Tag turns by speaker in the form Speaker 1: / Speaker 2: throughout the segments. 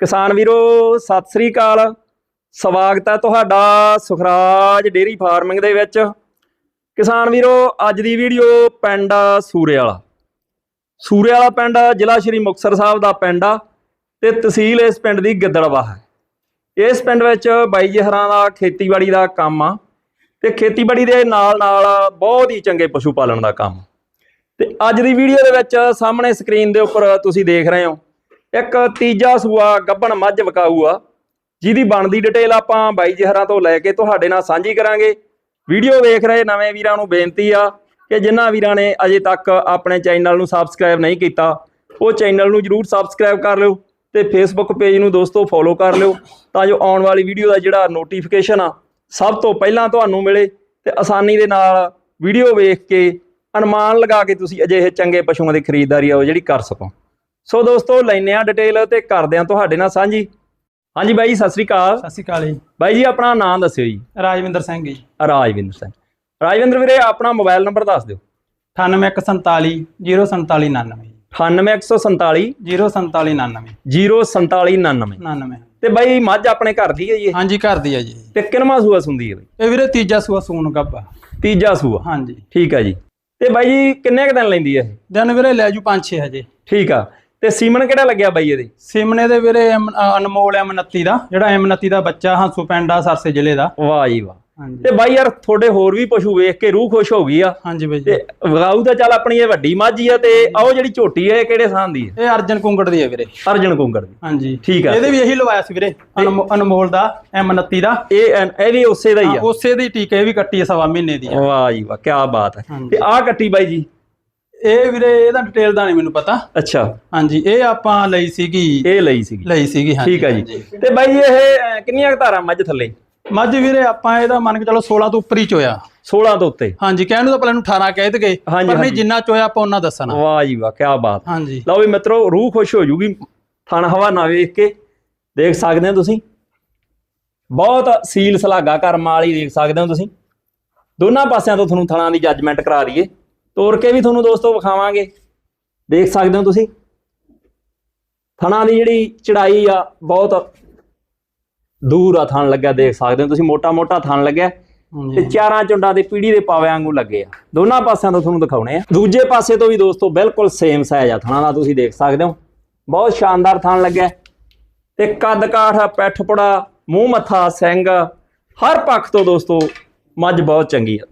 Speaker 1: ਕਿਸਾਨ ਵੀਰੋ, ਸਤਿ ਸ੍ਰੀ ਅਕਾਲ। ਸਵਾਗਤ ਹੈ ਤੁਹਾਡਾ ਸੁਖਰਾਜ ਡੇਰੀ ਫਾਰਮਿੰਗ ਦੇ ਵਿੱਚ। ਕਿਸਾਨ ਵੀਰੋ, ਅੱਜ ਦੀ ਵੀਡੀਓ ਪਿੰਡ ਸੂਰੇ ਵਾਲਾ ਸੂਰੇ ਵਾਲਾ ਪਿੰਡ ਜ਼ਿਲ੍ਹਾ ਸ਼੍ਰੀ ਮੁਕਤਸਰ ਸਾਹਿਬ ਦਾ ਪਿੰਡ ਆ ਤੇ ਤਹਿਸੀਲ ਇਸ ਪਿੰਡ ਦੀ ਗਿੱਦੜਵਾ ਹੈ। ਇਸ ਪਿੰਡ ਵਿੱਚ ਬਾਈ ਜੀ ਦਾ ਖੇਤੀਬਾੜੀ ਦਾ ਕੰਮ ਆ ਤੇ ਖੇਤੀਬਾੜੀ ਦੇ ਨਾਲ ਨਾਲ ਬਹੁਤ ਹੀ ਚੰਗੇ ਪਸ਼ੂ ਪਾਲਣ ਦਾ ਕੰਮ। ਤੇ ਅੱਜ ਦੀ ਵੀਡੀਓ ਦੇ ਵਿੱਚ ਸਾਹਮਣੇ ਸਕਰੀਨ ਦੇ ਉੱਪਰ ਤੁਸੀਂ ਦੇਖ ਰਹੇ ਹੋ ਇੱਕ ਤੀਜਾ ਸੂਆ ਗੱਬਣ ਮੱਝ ਵਕਾਊ ਆ ਜਿਹਦੀ ਬਣਦੀ ਡਿਟੇਲ ਆਪਾਂ ਬਾਈ ਜਹਰਾਂ ਤੋਂ ਲੈ ਕੇ ਤੁਹਾਡੇ ਨਾਲ ਸਾਂਝੀ ਕਰਾਂਗੇ। ਵੀਡੀਓ ਵੇਖ ਰਹੇ ਨਵੇਂ ਵੀਰਾਂ ਨੂੰ ਬੇਨਤੀ ਆ ਕਿ ਜਿਨ੍ਹਾਂ ਵੀਰਾਂ ਨੇ ਅਜੇ ਤੱਕ ਆਪਣੇ ਚੈਨਲ ਨੂੰ ਸਬਸਕ੍ਰਾਈਬ ਨਹੀਂ ਕੀਤਾ, ਉਹ ਚੈਨਲ ਨੂੰ ਜਰੂਰ ਸਬਸਕ੍ਰਾਈਬ ਕਰ ਲਿਓ ਤੇ ਫੇਸਬੁੱਕ ਪੇਜ ਨੂੰ ਦੋਸਤੋ ਫੋਲੋ ਕਰ ਲਿਓ ਤਾਂ ਜੋ ਆਉਣ ਵਾਲੀ ਵੀਡੀਓ ਦਾ ਜਿਹੜਾ ਨੋਟੀਫਿਕੇਸ਼ਨ ਆ, ਸਭ ਤੋਂ ਪਹਿਲਾਂ ਤੁਹਾਨੂੰ ਮਿਲੇ ਤੇ ਆਸਾਨੀ ਦੇ ਨਾਲ ਵੀਡੀਓ ਵੇਖ ਕੇ ਅਨੁਮਾਨ ਲਗਾ ਕੇ ਤੁਸੀਂ ਅਜਿਹੇ ਚੰਗੇ ਪਸ਼ੂਆਂ ਦੀ ਖਰੀਦਦਾਰੀ ਆ ਉਹ ਜਿਹੜੀ ਕਰ ਸਕੋ। ਸੋ ਦੋਸਤੋ ਲੈਨੇ ਆ ਡਿਟੇਲ ਤੇ ਕਰਦੇ ਆ ਤੁਹਾਡੇ ਨਾਲ ਸਾਂਝੀ। ਹਾਂਜੀ ਬਾਈ ਜੀ, ਸਤਿ ਸ੍ਰੀ ਅਕਾਲ।
Speaker 2: ਸਤਿ ਸ਼੍ਰੀ ਅਕਾਲ ਜੀ।
Speaker 1: ਬਾਈ ਜੀ ਆਪਣਾ ਨਾਮ ਦੱਸਿਓ ਜੀ।
Speaker 2: ਰਾਜਵਿੰਦਰ ਸਿੰਘ ਜੀ।
Speaker 1: ਰਾਜਵਿੰਦਰ ਸਿੰਘ। ਰਾਜਵਿੰਦਰ ਵੀਰੇ ਆਪਣਾ ਮੋਬਾਈਲ ਨੰਬਰ ਦੱਸ ਦਿਓ।
Speaker 2: 9147 04799
Speaker 1: 98147
Speaker 2: 04799
Speaker 1: 04799
Speaker 2: 99
Speaker 1: ਤੇ ਬਾਈ ਮੱਝ ਆਪਣੇ ਘਰ ਦੀ ਹੈ ਜੀ?
Speaker 2: ਹਾਂਜੀ ਘਰ ਦੀ ਆ ਜੀ।
Speaker 1: ਤੇ ਕਿੰਨਵਾਂ ਸੂਆ ਸੁੰਦੀ ਹੈ ਬਾਈ?
Speaker 2: ਇਹ ਵੀਰੇ ਤੀਜਾ ਸੂਆ ਸੂਣ ਗੱਬਾ
Speaker 1: ਤੀਜਾ ਸੂਆ।
Speaker 2: ਹਾਂਜੀ।
Speaker 1: ਠੀਕ ਆ ਜੀ। ਤੇ ਬਾਈ ਜੀ ਕਿੰਨੇ ਕੁ ਦਿਨ ਲੈਂਦੀ ਹੈ ਇਹ?
Speaker 2: ਦਿਨ ਵੀਰੇ ਲੈ ਜੂ 5-6 ਹਜੇ।
Speaker 1: ਠੀਕ ਆ। ਤੇ ਸੀਮਨ ਕਿਹੜਾ ਲੱਗਿਆ ਬਾਈ ਇਹਦੇ?
Speaker 2: ਸਿਮਨੇ ਦੇ ਵੀਰੇ ਐਮ- ਅ, ਅਨਮੋਲ M29 ਦਾ ਜਿਹੜਾ M29 ਦਾ ਬੱਚਾ ਹਾਂਸੂ ਪਿੰਡ ਆ ਸਰਸੇ ਜ਼ਿਲ੍ਹੇ ਦਾ।
Speaker 1: ਵਾਹ ਜੀ ਵਾਹ।
Speaker 2: ਹਾਂਜੀ।
Speaker 1: ਤੇ ਬਾਈ ਯਾਰ ਤੁਹਾਡੇ ਹੋਰ ਵੀ ਪਸ਼ੂ ਵੇਖ ਕੇ ਰੂਹ ਖੁਸ਼ ਹੋ ਗਈ ਆ।
Speaker 2: ਹਾਂਜੀ ਬਾਈ ਜੀ।
Speaker 1: ਤੇ ਵਗਾਊ ਤਾਂ ਚੱਲ ਆਪਣੀ ਇਹ ਵੱਡੀ ਮੱਝ ਹੀ ਆ ਤੇ ਆਹ ਜਿਹੜੀ ਝੋਟੀ ਹੈ ਇਹ ਕਿਹੜੇ ਥਾਂ ਦੀ ਹੈ
Speaker 2: ਇਹ ਅਰਜਨ ਕੁੰਗੜ ਦੀ ਆ ਵੀਰੇ।
Speaker 1: ਅਰਜਨ ਕੁੰਗੜ ਦੀ।
Speaker 2: ਹਾਂਜੀ।
Speaker 1: ਠੀਕ ਆ।
Speaker 2: ਇਹਦੇ ਵੀ ਇਹੀ ਲਵਾਇਆ ਸੀ ਵੀਰੇ ਅਨਮੋ- ਅਨਮੋਲ ਦਾ M29 ਦਾ।
Speaker 1: ਇਹ ਐਨ- ਇਹ ਵੀ ਉਸੇ ਦਾ ਹੀ
Speaker 2: ਹਾਂ,
Speaker 1: ਆ।
Speaker 2: ਉਸੇ ਦੀ ਟੀਕੇ ਵੀ ਕੱਟੀ ਆ ਸਵਾ ਮਹੀਨੇ ਦੀ ਆ।
Speaker 1: ਵਾਹ ਜੀ ਵਾਹ ਕੀ ਬਾਤ ਹੈ
Speaker 2: ਹਾਂਜੀ।
Speaker 1: ਤੇ ਆਹ ਕੱਟੀ ਬਾਈ ਜੀ
Speaker 2: ਇਹ ਵੀਰੇ ਇਹਦਾ ਡਿਟੇਲ ਦਾ ਨਹੀਂ ਮੈਨੂੰ ਪਤਾ।
Speaker 1: ਅੱਛਾ।
Speaker 2: ਹਾਂਜੀ ਇਹ ਆਪਾਂ ਲਈ ਸੀਗੀ।
Speaker 1: ਇਹ ਲਈ ਸੀਗੀ।
Speaker 2: ਲਈ ਸੀਗੀ ਹਾਂਜੀ
Speaker 1: ਠੀਕ ਆ ਜੀ। ਤੇ ਬਾਈ ਇਹ ਅਹ, ਕਿੰਨੀਆਂ ਕੁ ਧਾਰਾਂ ਮੱਝ ਥੱਲੇ?
Speaker 2: ਮੱਝ ਵੀਰੇ ਆਪਾਂ ਇਹਦਾ ਮੰਨ ਕੇ ਚਲੋ 16 ਤੋਂ ਉੱਪਰ ਹੀ ਚੋਇਆ।
Speaker 1: 16 ਤੋਂ ਉੱਤੇ?
Speaker 2: ਹਾਂਜੀ ਕਹਿਣ ਨੂੰ ਤਾਂ ਪਹਿਲਾਂ ਨੂੰ 18 ਕਹਿ ਦਗੇ ਪਰ ਨਹੀਂ
Speaker 1: ਹਾਂਜੀ।
Speaker 2: ਜਿੰਨਾ ਚੋਇਆ ਆਪਾਂ ਉਹਨਾਂ ਦੱਸਣਾ।
Speaker 1: ਵਾਹ ਜੀ ਵਾਹ ਕੀ ਬਾਤ।
Speaker 2: ਹਾਂਜੀ।
Speaker 1: ਲਓ ਵੀ ਮਿੱਤਰੋ ਰੂਹ ਖੁਸ਼ ਹੋ ਜੂਗੀ। ਥਣ ਹਵਾ ਨਾ ਵੇਖ ਕੇ ਦੇਖ ਸਕਦੇ ਹੋ ਤੁਸੀਂ। ਬਹੁਤ ਸੀਲ ਸਲਾਗਾ ਕਰਮ ਵਾਲੀ ਦੇਖ ਸਕਦੇ ਹੋ ਤੁਸੀਂ। ਦੋਨਾਂ ਪਾਸਿਆਂ ਤੋਂ ਤੁਹਾਨੂੰ ਥਣਾਂ ਦੀ ਜੱਜਮੈਂਟ ਕਰਾ ਦਈਏ। ਤੋੜ ਕੇ ਵੀ ਤੁਹਾਨੂੰ ਦੋਸਤੋ ਵਿਖਾਵਾਂਗੇ। ਦੇਖ ਸਕਦੇ ਹੋ ਤੁਸੀਂ। ਥਣਾਂ ਦੀ ਜਿਹੜੀ ਚੜਾਈ ਆ ਬਹੁਤ ਦੂਰ ਆ ਥਣ ਲੱਗਿਆ ਦੇਖ ਸਕਦੇ ਹੋ ਤੁਸੀਂ। ਮੋਟਾ ਮੋਟਾ ਥਣ ਲੱਗਿਆ। ਤੇ ਚਾਰਾਂ ਚੁੰਡਾਂ ਦੇ ਪੀੜੀ ਦੇ ਪਾਵੇ ਵਾਂਗੂ ਲੱਗੇ ਆ। ਦੋਨਾਂ ਪਾਸਿਆਂ ਤੋਂ ਤੁਹਾਨੂੰ ਦਿਖਾਉਣੇ ਆ। ਦੂਜੇ ਪਾਸੇ ਤੋਂ ਵੀ ਦੋਸਤੋ ਬਿਲਕੁਲ ਸੇਮ ਸਾਈਜ਼ ਆ ਥਣਾਂ ਦਾ ਤੁਸੀਂ ਦੇਖ ਸਕਦੇ ਹੋ। ਬਹੁਤ ਸ਼ਾਨਦਾਰ ਥਣ ਲੱਗਿਆ। ਤੇ ਕੱਦ ਕਾਠ ਪੈਠ ਪੜਾ ਮੂੰਹ ਮੱਥਾ ਸਿੰਘ ਹਰ ਪੱਖ ਤੋਂ ਦੋਸਤੋ ਮੱਝ ਬਹੁਤ ਚੰਗੀ ਆ।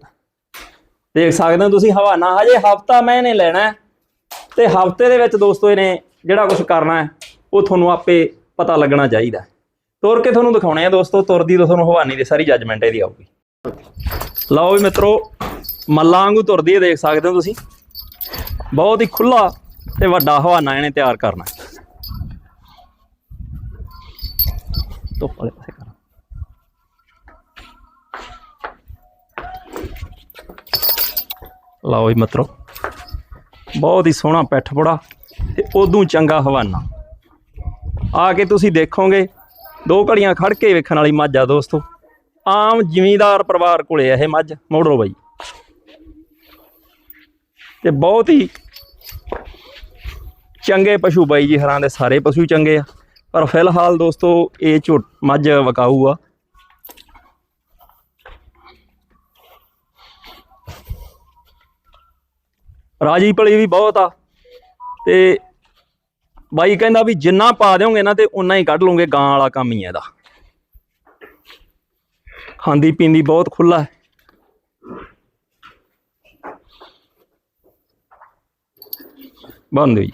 Speaker 1: ਦੇਖ ਸਕਦੇ ਹੋ ਤੁਸੀਂ ਹਵਾਨਾ, ਹਜੇ ਹਫਤਾ ਮੈਂ ਇਹਨੇ ਲੈਣਾ ਹੈ ਤੇ ਹਫ਼ਤੇ ਦੇ ਵਿੱਚ ਦੋਸਤੋ ਇਹਨੇ ਜਿਹੜਾ ਕੁਝ ਕਰਨਾ ਹੈ, ਉਹ ਤੁਹਾਨੂੰ ਆਪੇ ਪਤਾ ਲੱਗਣਾ ਚਾਹੀਦਾ ਤੁਰ ਕੇ ਤੁਹਾਨੂੰ ਦਿਖਾਉਣੇ ਆ ਦੋਸਤੋ, ਤੁਰਦੀ ਤੋਂ ਤੁਹਾਨੂੰ ਹਵਾਨੀ ਦੀ ਸਾਰੀ ਜੱਜਮੈਂਟ ਇਹਦੀ ਆਊਗੀ। ਲਓ ਵੀ ਮਿੱਤਰੋ, ਮੱਲਾਂ ਵਾਂਗੂ ਤੁਰਦੀ ਹੈ, ਦੇਖ ਸਕਦੇ ਹੋ ਤੁਸੀਂ। ਬਹੁਤ ਹੀ ਖੁੱਲਾ ਤੇ ਵੱਡਾ ਹਵਾਨਾ ਇਹਨੇ ਤਿਆਰ ਕਰਨਾ ਹੈ। ਵਾਲੇ ਪਾਸੇ ਕਰ। ਲਓ ਜੀ ਮਿੱਤਰੋ। ਬਹੁਤ ਹੀ ਸੋਹਣਾ ਪੈਠ ਪੜਾ ਤੇ ਉਦੋਂ ਚੰਗਾ ਹਵਾਨਾ। ਆ ਕੇ ਤੁਸੀਂ ਦੇਖੋਗੇ, ਦੋ ਘੜੀਆਂ ਖੜ ਕੇ ਵੇਖਣ ਵਾਲੀ ਮੱਝ ਆ ਦੋਸਤੋ। ਆਮ ਜ਼ਿਮੀਂਦਾਰ ਪਰਿਵਾਰ ਕੋਲੇ ਇਹ ਮੱਝ, ਮੋੜੋ ਬਾਈ। ਤੇ ਬਹੁਤ ਹੀ ਚੰਗੇ ਪਸ਼ੂ ਬਾਈ ਜੀ, ਹਰਾਂ ਦੇ ਸਾਰੇ ਪਸ਼ੂ ਚੰਗੇ ਆ। ਪਰ ਫਿਲਹਾਲ ਦੋਸਤੋ, ਇਹ ਝੋਟ, ਮੱਝ ਵਕਾਊ ਆ। ਰਾਜੀ ਪਲੀ ਵੀ ਬਹੁਤ ਆ। ਤੇ ਬਾਈ ਕਹਿੰਦਾ ਵੀ ਜਿੰਨਾ ਪਾ ਦਿਓਗੇ ਨਾ ਤੇ ਉਨਾ ਹੀ ਕੱਢ ਲਓਗੇ ਗਾਂ ਵਾਲਾ ਕੰਮ ਹੀ ਹੈ ਇਹਦਾ। ਖਾਂਦੀ ਪੀਂਦੀ ਬਹੁਤ ਖੁੱਲਾ ਹੈ। ਬੰਦ ਜੀ।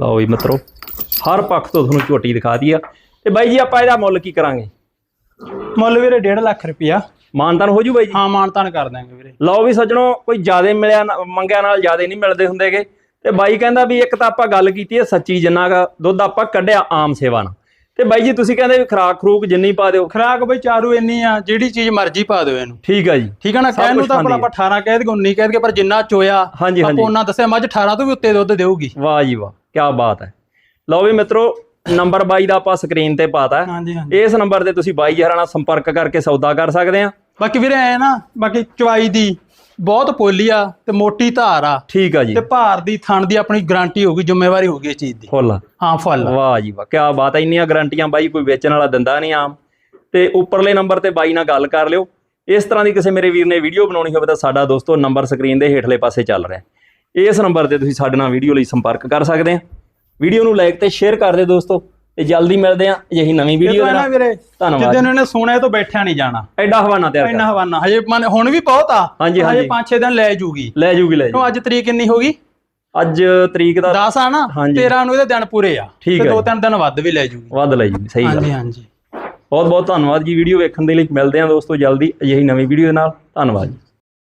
Speaker 1: ਲਓ ਵੀ ਮਿੱਤਰੋ, ਹਰ ਪੱਖ ਤੋਂ ਤੁਹਾਨੂੰ ਝੋਟੀ ਦਿਖਾਤੀ ਆ। ਤੇ ਬਾਈ ਜੀ ਆਪਾਂ ਇਹਦਾ ਮੁੱਲ ਕੀ ਕਰਾਂਗੇ?
Speaker 2: ਮੁੱਲ ਵੀਰੇ 1.5 ਲੱਖ ਰੁਪਇਆ
Speaker 1: ਮਾਨਤਾਨ ਹੋ ਜੂ ਬਾਈ ਜੀ?
Speaker 2: ਹਾਂ ਮਾਨਤਾਨ ਕਰ ਦਾਂਗੇ ਵੀਰੇ।
Speaker 1: ਲਓ ਵੀ ਸੱਜਣੋ ਕੋਈ ਜਿਆਦੇ ਮਿਲਿਆ ਮੰਗਿਆ ਨਾਲ ਜਿਆਦੇ ਨਹੀਂ ਮਿਲਦੇ ਹੁੰਦੇਗੇ। ਤੇ ਬਾਈ ਕਹਿੰਦਾ ਵੀ ਇੱਕ ਤਾਂ ਆਪਾਂ ਗੱਲ ਕੀਤੀ ਹੈ ਸੱਚੀ ਜਿੰਨਾ ਕੁ ਦੁੱਧ ਆਪਾਂ ਕੱਢਿਆ ਆਮ ਸੇਵਾ ਨਾਲ। ਤੇ ਬਾਈ ਜੀ ਤੁਸੀਂ ਕਹਿੰਦੇ ਵੀ ਖਰਾਕ ਖਰੂਕ ਜਿੰਨੀ ਪਾ ਦਿਓ।
Speaker 2: ਖਰਾਕ ਬਈ ਚਾਰੂ ਇੰਨੀ ਆ ਜਿਹੜੀ ਚੀਜ਼ ਮਰਜ਼ੀ ਪਾ ਦਿਓ ਇਹਨੂੰ।
Speaker 1: ਠੀਕ ਆ ਜੀ।
Speaker 2: ਠੀਕ ਆ ਨਾ? ਕਹਿਣ ਨੂੰ ਤਾਂ ਆਪਾਂ 18 ਕਹਿ ਦਗੇ 19 ਕਹਿ ਦਗੇ ਪਰ ਜਿੰਨਾ ਚੋਇਆ। ਆਪਾਂ ਉਹਨਾਂ ਦੱਸਿਆ ਮੱਝ 18 ਤੋਂ ਵੀ ਉੱਤੇ ਦੁੱਧ ਦੇਊਗੀ।
Speaker 1: ਵਾਹ ਜੀ ਵਾਹ ਕੀ ਬਾਤ ਹੈ। ਲਓ ਵੀ ਮਿੱਤਰੋ ਨੰਬਰ 22 ਦਾ ਆਪਾਂ ਸਕਰੀਨ ਤੇ ਪਾਤਾ। ਇਸ ਨੰਬਰ ਤੇ ਤੁਸੀਂ ਬਾਈ ਜਹਰਾਂ ਨਾਲ ਸੰਪਰਕ ਕਰਕੇ ਸੌਦਾ ਕਰ ਸਕਦੇ ਆ।
Speaker 2: ਬਾਕੀ ਵੀਰੇ ਐ ਨਾ ਬਾਕੀ ਚਵਾਈ ਦੀ ਬਹੁਤ ਪੋਲੀ ਆ ਤੇ ਮੋਟੀ ਧਾਰ ਆ।
Speaker 1: ਠੀਕ ਆ ਜੀ।
Speaker 2: ਤੇ ਭਾਰ ਦੀ ਥਣ ਦੀ ਆਪਣੀ ਗਾਰੰਟੀ ਹੋਊਗੀ ਜ਼ਿੰਮੇਵਾਰੀ ਹੋਊਗੀ ਇਸ ਚੀਜ਼ ਦੀ।
Speaker 1: ਫੁੱਲ।
Speaker 2: ਹਾਂ ਫੁੱਲ।
Speaker 1: ਵਾਹ ਜੀ ਵਾਹ ਕੀ ਬਾਤ ਹੈ ਇੰਨੀਆਂ ਗਰੰਟੀਆਂ ਬਾਈ ਕੋਈ ਵੇਚਣ ਵਾਲਾ ਦਿੰਦਾ ਨਹੀਂ ਆਮ। ਤੇ ਉੱਪਰਲੇ ਨੰਬਰ ਤੇ ਬਾਈ ਨਾਲ ਗੱਲ ਕਰ ਲਿਓ। ਇਸ ਤਰ੍ਹਾਂ ਦੀ ਕਿਸੇ ਮੇਰੇ ਵੀਰ ਨੇ ਵੀਡੀਓ ਬਣਾਉਣੀ ਹੋਵੇ ਤਾਂ ਸਾਡਾ ਦੋਸਤੋ ਨੰਬਰ ਸਕਰੀਨ ਦੇ ਹੇਠਲੇ ਪਾਸੇ ਚੱਲ ਰਿਹਾ ਇਸ ਨੰਬਰ ਤੇ ਤੁਸੀਂ ਸਾਡੇ ਨਾਲ ਵੀਡੀਓ ਲਈ ਸੰਪਰਕ ਕਰ ਸਕਦੇ ਆ। ਵੀਡੀਓ ਨੂੰ ਲਾਈਕ ਤੇ ਸ਼ੇਅਰ ਕਰ ਦਿਓ ਦੋਸਤੋ। ਤੇ ਜਲਦੀ ਮਿਲਦੇ ਆ ਅਜਿਹੀ ਨਵੀਂ ਵੀਡੀਓ ਦੇ ਨਾਲ
Speaker 2: ਵੀਰੇ
Speaker 1: ਧੰਨਵਾਦ
Speaker 2: ਜਿੱਦਨ ਇਹਨੇ ਸੁਣਿਆ ਤੋਂ ਬੈਠਿਆ ਨਹੀਂ ਜਾਣਾ।
Speaker 1: ਐਡਾ ਹਵਾਨਾ ਤਿਆਰ
Speaker 2: ਇੰਨਾ ਹਵਾਨਾ ਹਜੇ ਮਨ ਹੁਣ ਵੀ ਬਹੁਤ ਆ
Speaker 1: ਹਾਂਜੀ, ਹਾਂਜੀ।
Speaker 2: ਹਜੇ। 5-6 ਦਿਨ ਲੈ ਜੂਗੀ।
Speaker 1: ਲੈ ਜੂਗੀ ਲੈ ਜੂਗੀ
Speaker 2: ਅੱਜ ਤਰੀਕ ਕਿੰਨੀ ਹੋ ਗਈ?
Speaker 1: ਅੱਜ ਤਰੀਕ ਦਾ
Speaker 2: 10 ਆ ਨਾ
Speaker 1: ਹਾਂਜੀ।
Speaker 2: 13 ਨੂੰ ਇਹਦੇ ਦਿਨ ਪੂਰੇ ਆ। ਤੇ ਦੋ
Speaker 1: ਜੀ।
Speaker 2: ਤਿੰਨ ਦਿਨ ਵੱਧ ਵੀ ਲੈ ਜੂਗੀ।
Speaker 1: ਵੱਧ ਲੈ ਜੂਗੀ ਸਹੀ ਗੱਲ
Speaker 2: ਹਾਂਜੀ ਹਾਂਜੀ।
Speaker 1: ਬਹੁਤ ਬਹੁਤ ਧੰਨਵਾਦ ਜੀ ਵੀਡੀਓ ਵੇਖਣ ਦੇ ਲਈ। ਮਿਲਦੇ ਆ ਦੋਸਤੋ ਜਲਦੀ ਅਜਿਹੀ ਨਵੀਂ ਵੀਡੀਓ ਦੇ ਨਾਲ। ਧੰਨਵਾਦ ਜੀ।